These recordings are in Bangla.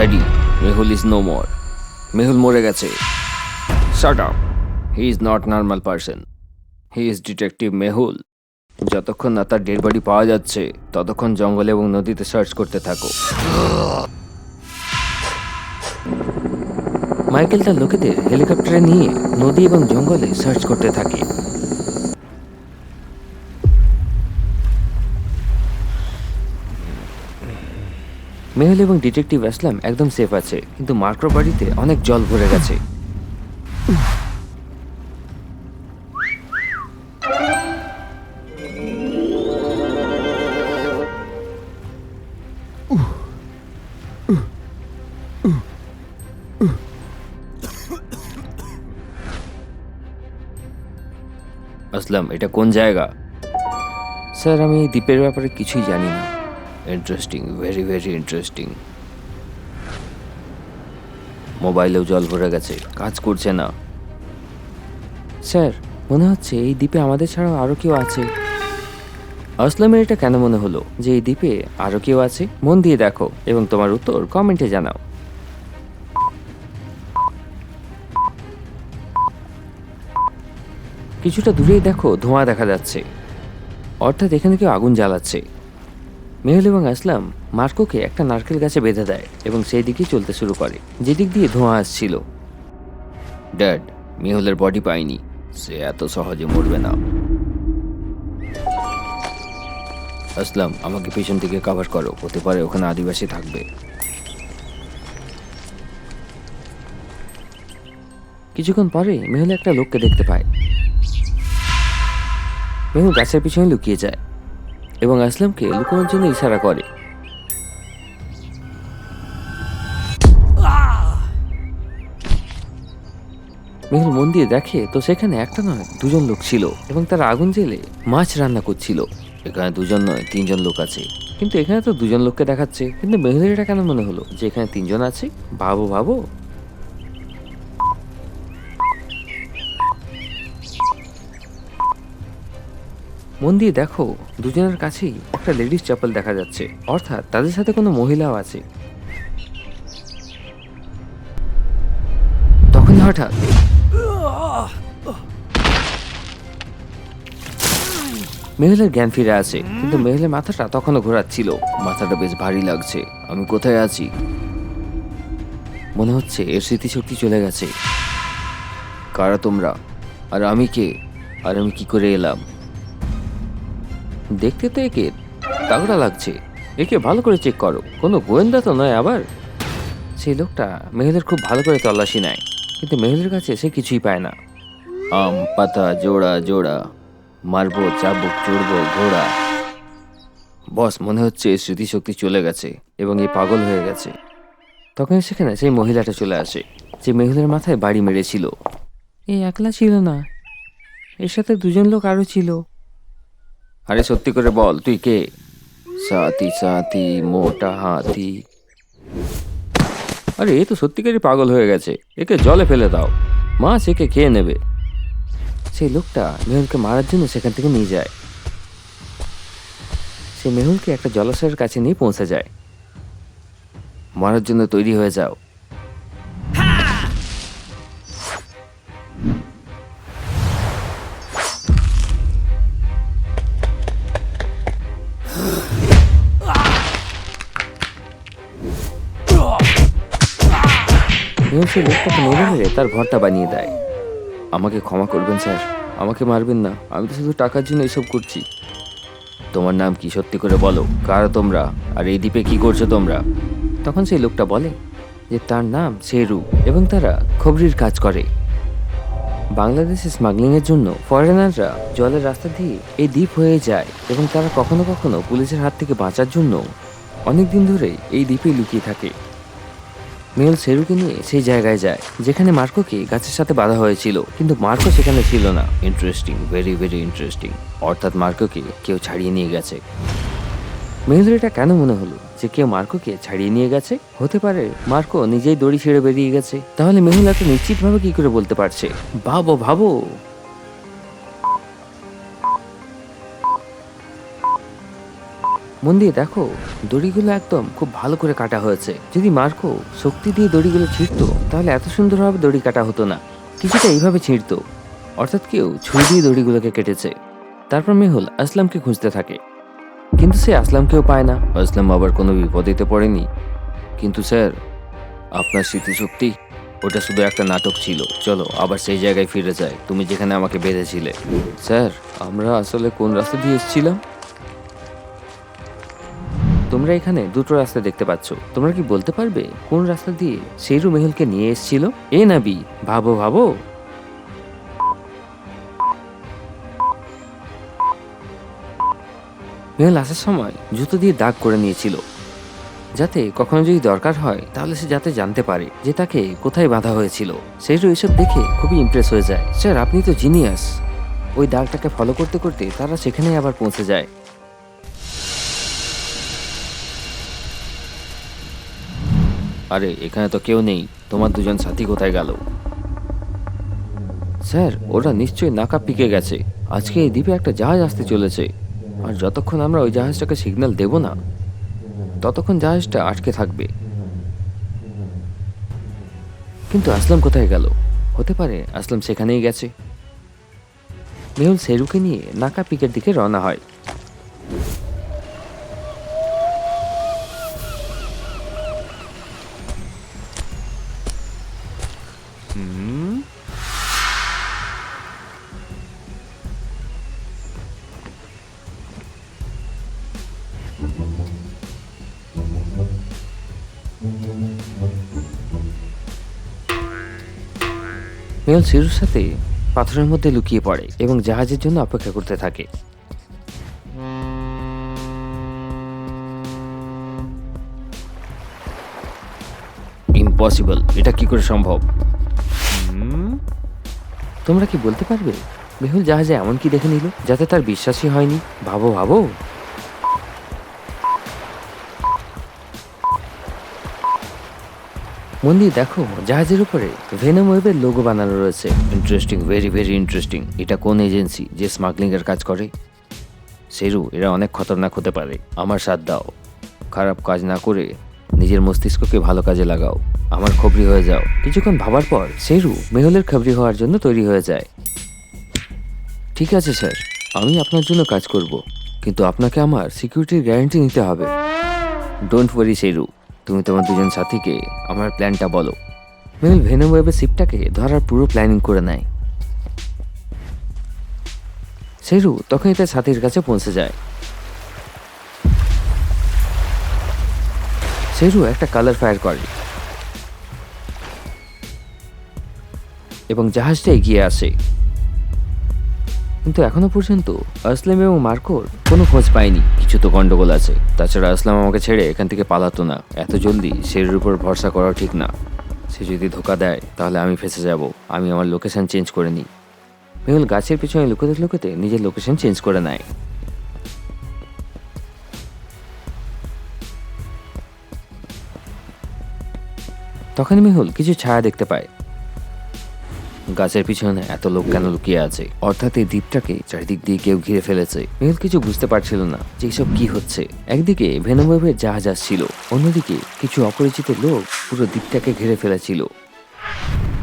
Daddy Mehul is no more Mehul মরে গেছে। Shut up he is not normal person he is detective Mehul যতক্ষণ না তার ডেড বডি পাওয়া যাচ্ছে ততক্ষণ জঙ্গলে এবং নদীতে সার্চ করতে থাকো। মাইকেল তার লোকেদের হেলিকপ্টারে নিয়ে নদী এবং জঙ্গলে সার্চ করতে থাকে। মেহুল এবং ডিটেকটিভ আসলাম একদম সেফ আছে, কিন্তু মার্ক্রো বাড়িতে অনেক জল ভরে গেছে। আসলাম, এটা কোন জায়গা? স্যার, আমি দ্বীপের ব্যাপারে কিছুই জানি না। ইন্টারেস্টিং ভেরি ভেরি ইন্টারেস্টিং মোবাইলেও জল ভরে গেছে কাজ করছে না। স্যার মনে হচ্ছে এই দ্বীপে আমাদের ছাড়াও আরও কেউ আছে। আসলামের এটা কেন মনে হলো? যে এই দ্বীপে আরও কেউ আছে? মন দিয়ে দেখো এবং তোমার উত্তর কমেন্টে জানাও। কিছুটা দূরেই দেখো ধোঁয়া দেখা যাচ্ছে। অর্থাৎ এখানে কেউ আগুন জ্বালাচ্ছে। মেহুল এবং আসলাম মার্কোকে একটা নারকেল গাছে বেঁধে দেয় এবং সেই দিকেই চলতে শুরু করে, যেদিক দিয়ে ধোঁয়া আসছিল। ড্যাড, মেহুলের বডি পায়নি সে এত সহজে মরবে না। আসলাম, আমাকে পেছন থেকে কভার করো। হতে পারে ওখানে আদিবাসী থাকবে। কিছুক্ষণ পরে মেহুল একটা লোককে দেখতে পায়। মেহুল গাছের পিছনে লুকিয়ে যায়। এবং আসলামকে লুকানোর জন্য ইশারা করে। মেহুল মন দিয়ে দেখে, তো সেখানে একটা নয়, দুজন লোক ছিল এবং তারা আগুন জেলে মাছ রান্না করছিল। এখানে দুজন নয়, তিনজন লোক আছে। কিন্তু এখানে তো দুজন লোককে দেখাচ্ছে। কিন্তু মেহুলের এটা কেন মনে হলো? যে এখানে তিনজন আছে? ভাবো ভাবো মন দিয়ে দেখো, দুজনের কাছেই একটা লেডিস চাপল দেখা যাচ্ছে। অর্থাৎ তাদের সাথে কোনো মহিলাও আছে। তখনই হঠাৎ মেহুলের জ্ঞান ফিরে আসে, কিন্তু মেহুলের মাথাটা তখনও ঘোরাচ্ছিল। মাথাটা বেশ ভারী লাগছে। আমি কোথায় আছি? মনে হচ্ছে এর স্মৃতিশক্তি চলে গেছে। কারা তোমরা? আর আমি কে? আর আমি কি করে এলাম? দেখতে তো একে তাগড়া লাগছে। একে ভালো করে চেক করো। কোনো গোয়েন্দা তো নয় আবার। সেই লোকটা মেহুলের খুব ভালো করে তল্লাশি নেয়, কিন্তু মেহুলের কাছে সে কিছুই পায় না। আম, পাতা, জোড়া জোড়া, মারবো, চাবুক চড়বো ঘোড়া। বস, মনে হচ্ছে স্মৃতিশক্তি চলে গেছে এবং এই পাগল হয়ে গেছে। তখন সেখানে সেই মহিলাটা চলে আসে, যে মেহুলের মাথায় বাড়ি মেরেছিল। এই একলা ছিল না। এর সাথে দুজন লোক আরও ছিল। আরে সত্যি করে বল, তুই কে? সাথী সাথী, মোটা হাতি। আরে, এ তো সত্যিকারই পাগল হয়ে গেছে। একে জলে ফেলে দাও। মাছ একে খেয়ে নেবে। সেই লোকটা মেহুলকে মারার জন্য সেখান থেকে নিয়ে যায়। সে মেহুলকে একটা জলাশয়ের কাছে নিয়ে পৌঁছে যায়। মারার জন্য তৈরি হয়ে যাও। মেহুল সেই লোকটাকে মেরে মেরে তার ঘরটা বানিয়ে দেয়। আমাকে ক্ষমা করবেন, স্যার। আমাকে মারবেন না। আমি তো শুধু টাকার জন্য এসব করছি। তোমার নাম কি সত্যি করে বলো? কারা তোমরা? আর এই দ্বীপে কি করছ তোমরা? তখন সেই লোকটা বলে যে তার নাম শেরু এবং তারা খবরির কাজ করে। বাংলাদেশে স্মাগলিংয়ের জন্য ফরেনাররা জলের রাস্তা দিয়ে এই দ্বীপ হয়ে যায় এবং তারা কখনো কখনো পুলিশের হাত থেকে বাঁচার জন্য অনেক দিন ধরে এই দ্বীপে লুকিয়ে থাকে। মেল সেরুকে নিয়ে সেই জায়গায় যায়, যেখানে মার্কোকে গাছের সাথে বাঁধা হয়েছিল। কিন্তু মার্কো সেখানে ছিল না। ইন্টারেস্টিং ভেরি ভেরি ইন্টারেস্টিং অর্থাৎ মার্কোকে কেউ ছাড়িয়ে নিয়ে গেছে। মেহুদের এটা কেন মনে হলো? যে কেউ মার্কোকে ছাড়িয়ে নিয়ে গেছে? হতে পারে মার্কো নিজেই দড়ি ছেড়ে বেরিয়ে গেছে। তাহলে মেহুল এত নিশ্চিতভাবে কি করে বলতে পারছে? ভাবো ভাবো। মন দিয়ে দেখো, দড়িগুলো একদম খুব ভালো করে কাটা হয়েছে। যদি মার্কো, শক্তি দিয়ে দড়িগুলো ছিঁড়তো, তাহলে এত সুন্দরভাবে দড়ি কাটা হতো না। কিছুটা এইভাবে ছিঁড়তো। অর্থাৎ কেউ ছুরি দিয়ে দড়িগুলোকে কেটেছে। তারপর মেহুল আসলামকে খুঁজতে থাকে। কিন্তু সে আসলামকেও পায় না। আসলাম আবার কোনো বিপদেতে পড়েনি। কিন্তু স্যার, আপনার স্মৃতিশক্তি, ওটা শুধু একটা নাটক ছিল। চলো, আবার সেই জায়গায় ফিরে যাই। তুমি যেখানে আমাকে বেঁধেছিলে। স্যার, আমরা আসলে কোন রাস্তা দিয়ে এসেছিলাম? তোমরা এখানে দুটো রাস্তা দেখতে পাচ্ছ। তোমরা কি বলতে পারবে কোন রাস্তা দিয়ে সেইরু মেহুলকে নিয়ে এসেছিল? এ নাবি, ভাবো ভাবো। মেহুল আসার সময় জুতো দিয়ে দাগ করে নিয়েছিল। যাতে কখনো যদি দরকার হয়, তাহলে সে যাতে জানতে পারে যে তাকে কোথায় বাঁধা হয়েছিল। সেইরু এসব দেখে খুবই ইমপ্রেস হয়ে যায়। স্যার, আপনি তো জিনিয়াস ওই দাগটাকে ফলো করতে করতে তারা সেখানেই আবার পৌঁছে যায়। আরে, এখানে তো কেউ নেই। তোমার দুজন সাথী কোথায় গেল? স্যার, ওরা নিশ্চয়ই নাকা পিকে গেছে। আজকে এই দ্বীপে একটা জাহাজ আসতে চলেছে। আর যতক্ষণ আমরা ওই জাহাজটাকে সিগন্যাল দেব না, ততক্ষণ জাহাজটা আটকে থাকবে। কিন্তু আসলাম কোথায় গেল? হতে পারে আসলাম সেখানেই গেছে। মেহুল সেরুকে নিয়ে নাকা পিকের দিকে রওনা হয়। মেহুল সেরুর সাথে পাথরের মধ্যে লুকিয়ে পড়ে এবং জাহাজের জন্য অপেক্ষা করতে থাকে। ইম্পসিবল এটা কি করে সম্ভব? তোমরা কি বলতে পারবে? মেহুল জাহাজে এমন কি দেখে নিল যাতে তার বিশ্বাসই হয়নি? ভাবো ভাবো। মন দিয়ে দেখো, জাহাজের উপরে ভেনম ওয়েবের লোগো বানানো রয়েছে। ইন্টারেস্টিং ভেরি ভেরি ইন্টারেস্টিং এটা কোন এজেন্সি যে স্মাগলিং এর কাজ করে? সেরু, এরা অনেক খতরনাক হতে পারে। আমার সাথ দাও। খারাপ কাজ না করে নিজের মস্তিষ্ককে ভালো কাজে লাগাও। আমার খবরি হয়ে যাও। কিছুক্ষণ ভাবার পর সেরু মেহলের খবরি হওয়ার জন্য তৈরি হয়ে যায়। ঠিক আছে, স্যার। আমি আপনার জন্য কাজ করব। কিন্তু আপনাকে আমার সিকিউরিটির গ্যারান্টি নিতে হবে। Don't worry Seru. তুমি তোমার দুজন সাথীকে আমার প্ল্যানটা বলো। মেহুল ভেনম ওয়েবের শিপটাকে ধরার পুরো প্ল্যানিং করে নেয়। সেরু তখনই তার সাথীর কাছে পৌঁছে যায়। সেরু একটা কালার ফায়ার করে। এবং জাহাজটা এগিয়ে আসে। কিন্তু এখনও পর্যন্ত আসলাম এবং মার্কোর কোনো খোঁজ পাইনি। কিছু তো গন্ডগোল আছে। তাছাড়া আসলাম আমাকে ছেড়ে এখান থেকে পালাতো না। এত জলদি শেরের উপর ভরসা করাও ঠিক না। সে যদি ধোকা দেয়, তাহলে আমি ফেসে যাব। আমি আমার লোকেশন চেঞ্জ করে নিই। মেহুল গাছের পিছনে লুকোতে লুকোতে নিজের লোকেশন চেঞ্জ করে নেয়। তখন মেহুল কিছু ছায়া দেখতে পায়। গাছের পিছনে এত লোক কেন লুকিয়ে আছে? অর্থাৎ এই দ্বীপটাকে চারিদিক দিয়ে কেউ ঘিরে ফেলেছে। মেহুল কিছু বুঝতে পারছিল না যে এসব কি হচ্ছে। একদিকে ভেনমওয়েভের জাহাজ আসছিল, অন্যদিকে কিছু অপরিচিত লোক পুরো দ্বীপটাকে ঘিরে ফেলেছিল।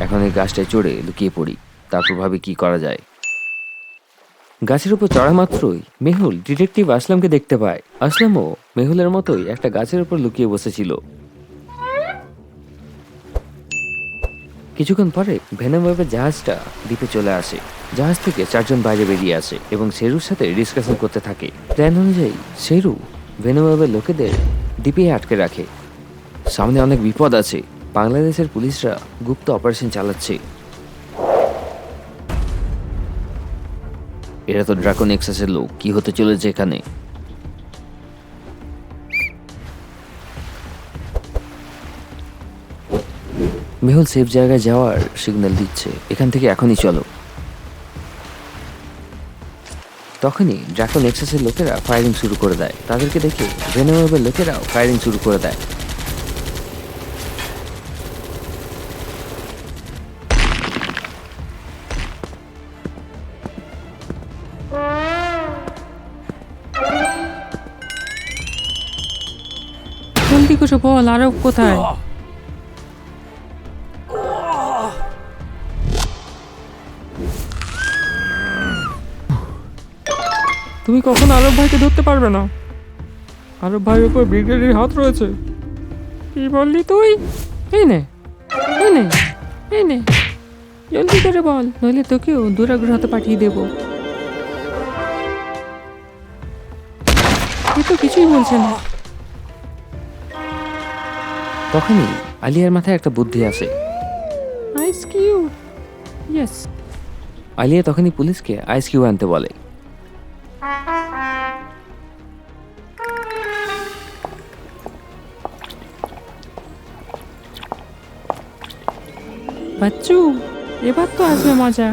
এখন এই গাছটায় চড়ে লুকিয়ে পড়ি তারপর ভাবে কি করা যায়? গাছের উপর চড়া মাত্রই মেহুল ডিটেকটিভ আসলামকে দেখতে পায়। আসলামও মেহুলের মতোই একটা গাছের উপর লুকিয়ে বসেছিল। কিছুক্ষণ পরে ভেনমওয়েবের জাহাজটা দ্বীপে চলে আসে। জাহাজ থেকে চারজন বাইরে বেরিয়ে আসে এবং শেরুর সাথে ডিসকাশন করতে থাকে। প্ল্যান অনুযায়ী শেরু ভেনমওয়েবের লোকেদের দ্বীপে আটকে রাখে। সামনে অনেক বিপদ আছে। বাংলাদেশের পুলিশরা গুপ্ত অপারেশন চালাচ্ছে। এরা তো ড্রাকন এক্সাসের লোক। কি হতে চলেছে এখানে? মেহুল সেফ জায়গায় যাওয়ার সিগন্যাল দিচ্ছে। এখান থেকে এখনই চলো। তখনই ড্রাকন এক্সাসের লোকেরা ফায়ারিং শুরু করে দেয়। তাদেরকে দেখে ভেনমের লোকেরাও ফায়ারিং শুরু করে দেয়। করে বল? আরব কোথায়? তুমি কখন আরব ভাইকে ধরতে পারবে না। আরব ভাইয়ের উপর ব্রিগেডের হাত রয়েছে। কি বললি তুই? এই নে এই নে এই নে। জলদি করে বল নইলে তোকেও দুরাগ্রহতে পাঠিয়ে দেবো। এ তো কিছুই বলছে না। তখনই আলিয়ার মাথায় একটা বুদ্ধি আসে। আইস কিউ ইয়েস। আলিয়া তখনই পুলিশকে আইস কিউ আনতে বলে। বাচ্চু এবার তো আসবে মজা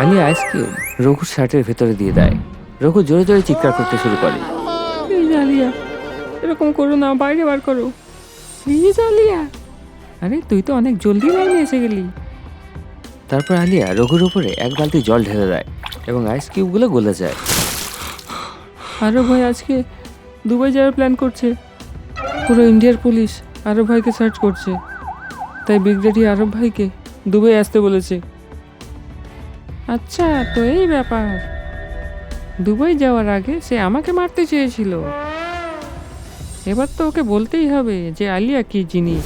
আলিয়া আইস কিউব রঘুর শার্টের ভেতরে দিয়ে দেয়। রঘু জোরে জোরে চিৎকার করতে শুরু করে। প্লিজ আলিয়া এরকম করো না বাইরে বার করো। প্লিজ আলিয়া। আরে তুই তো অনেক জলদি লাইনে এসে গেলি। তারপর আলিয়া রঘুর উপরে এক বালতি জল ঢেলে দেয় এবং আইস কিউবগুলো গলে যায়। আরব ভাই, আজকে দুবাই যাওয়ার প্ল্যান করছে। পুরো ইন্ডিয়ার পুলিশ আরব ভাইকে সার্চ করছে। তাই বিগ বিগডেডি আরব ভাইকে দুবাই আসতে বলেছে। আচ্ছা তো এই ব্যাপার। দুবাই যাওয়ার আগে সে আমাকে মারতে চেয়েছিল। এবার তো ওকে বলতেই হবে যে আলিয়া কি জিনিস।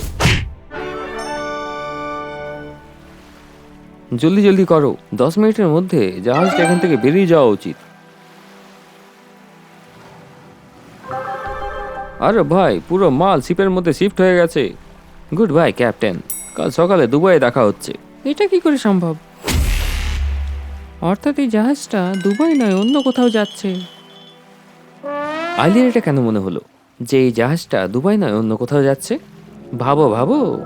জলদি জলদি করো। দশ মিনিটের মধ্যে জাহাজটা এখান থেকে বেরিয়ে যাওয়া উচিত। আরে ভাই পুরো মাল শিপের মধ্যে শিফট হয়ে গেছে। Goodbye captain. কাল সকালে দুবাইয়ে দেখা হচ্ছে। এটা কি করে সম্ভব? অর্থাৎ এই জাহাজটা দুবাই নয় অন্য কোথাও যাচ্ছে। আলিয়ার এটা কেন মনে হলো? যে এই জাহাজটা দুবাই নয় অন্য কোথাও যাচ্ছে? ভাবো ভাবো।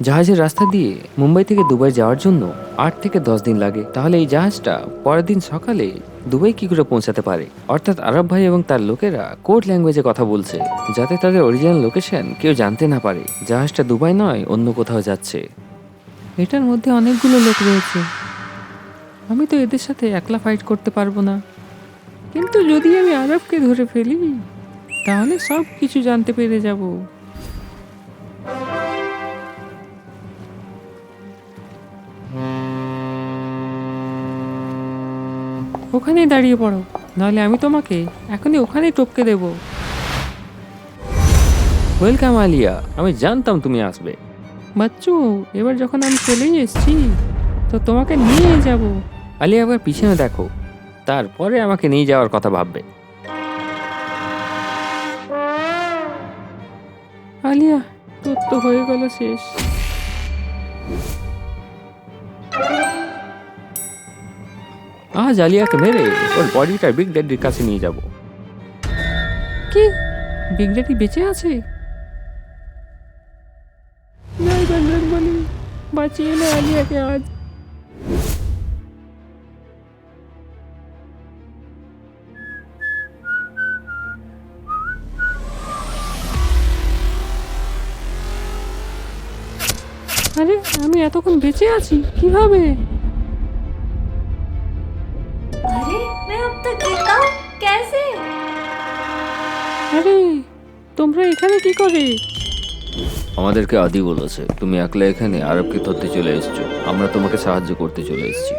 জাহাজের রাস্তা দিয়ে মুম্বাই থেকে দুবাই যাওয়ার জন্য আট থেকে দশ দিন লাগে। তাহলে এই জাহাজটা পরের দিন সকালে দুবাই কি করে পৌঁছাতে পারে? অর্থাৎ আরব ভাই এবং তার লোকেরা কোড ল্যাঙ্গুয়েজে কথা বলছে, যাতে তাদের অরিজিনাল লোকেশন কেউ জানতে না পারে। জাহাজটা দুবাই নয়, অন্য কোথাও যাচ্ছে। এটার মধ্যে অনেকগুলো লোক রয়েছে। আমি তো এদের সাথে একলা ফাইট করতে পারব না। কিন্তু যদি আমি আরবকে ধরে ফেলি, তাহলে সব কিছু জানতে পেরে যাব। ওখানেই দাঁড়িয়ে পড়ো। নাহলে আমি তোমাকে এখনই ওখানেই টপকে দেব। ওয়েলকাম আলিয়া। আমি জানতাম তুমি আসবে। বাচ্চু এবার যখন আমি চলেই এসেছি তো তোমাকে নিয়ে যাব। আলিয়া আবার পিছনে দেখো। তারপরে আমাকে নিয়ে যাওয়ার কথা ভাববে। আলিয়া তোর তো হয়ে গেল শেষ। আজ আলিয়াকে মেরে ওর বডিটা বিগ ড্যাডির কাছে নিয়ে যাব। কি? বিগড়াটি বেঁচে আছে? বলি বাঁচিয়ে নে আলিয়াকে আজ। আরে, আমি এতক্ষণ বেঁচে আছি, কীভাবে? अरे मैं अब तक जीता हूँ कैसे আরে তোমরা এখানে কি করে আমাদেরকে আদি বলেছে তুমি একলা এখানে আরবকে ধরতে চলে এসেছো আমরা তোমাকে সাহায্য করতে চলে এসেছি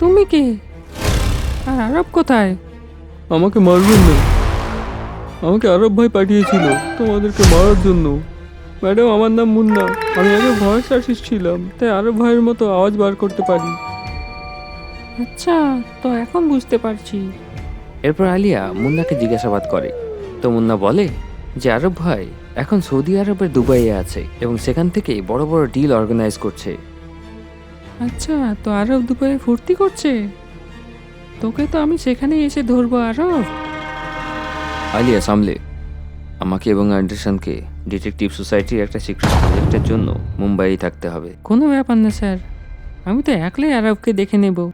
তুমি কে আর আরব কোথায়? আমাকে মারবেন না। আমাকে আরব ভাই পাঠিয়েছিল তোমাদেরকে মারার জন্য। ম্যাডাম আমার নাম মুন্না। আমি আগে ভয়েস আর্টিস্ট ছিলাম তাই আরব ভাইয়ের মতো আওয়াজ বার করতে পারি। আচ্ছা তো এখন বুঝতে পারছি। এরপর আলিয়া মুন্নাকে জিজ্ঞাসাবাদ করে। তো মুন্না বলে যে আরব ভাই এখন সৌদি আরবের দুবাইয়ে আছে এবং সেখান থেকে বড় বড় ডিল অর্গানাইজ করছে। আচ্ছা তো আরব দুবাই ফুর্তি করছে? তোকে তো আমি সেখানে এসে ধরবো আরব। আলিয়া সামলে আমাকে এবং অ্যান্ডারসনকে ডিটেকটিভ সোসাইটির একটা সিক্রেট প্রজেক্টের জন্য মুম্বাইয়ে থাকতে হবে। কোনো ব্যাপার না স্যার। আমি তো একলাই আরবকে দেখে নেব।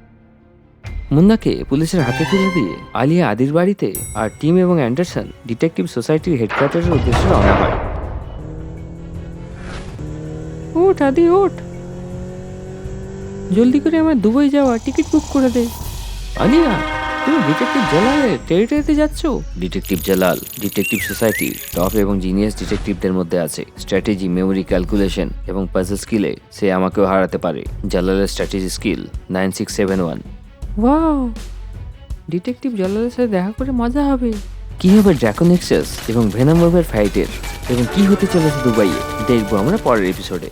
মুন্নাকে পুলিশের হাতে তুলে দিয়ে আলিয়া আদির বাড়িতে আর টিম এবং অ্যান্ডারসন ডিটেকটিভ সোসাইটির হেডকোয়ার্টারের উদ্দেশ্যে রওনা হয়। ওঠ আদি ওঠ। জলদি করে আমার দুবাই যাওয়া টিকিট বুক করে দে। আলিয়া তুমি ডিটেকটিভ জালালের টেরিটরিতে যাচ্ছ? Detective Jalal detective society top এবং জিনিয়াস ডিটেকটিভদের মধ্যে আছে। স্ট্র্যাটেজি মেমোরি ক্যালকুলেশন এবং পাজল স্কিলে সে আমাকেও হারাতে পারে। জালালের strategy skill nine six seven one wow detective জলালের সাথে দেখা করে মজা হবে। কি হবে ড্রাকন এক্সেস এবং ভেনাম ফাইটের এবং কি হতে চলেছে দুবাইয়ে? দেখব আমরা পরের এপিসোডে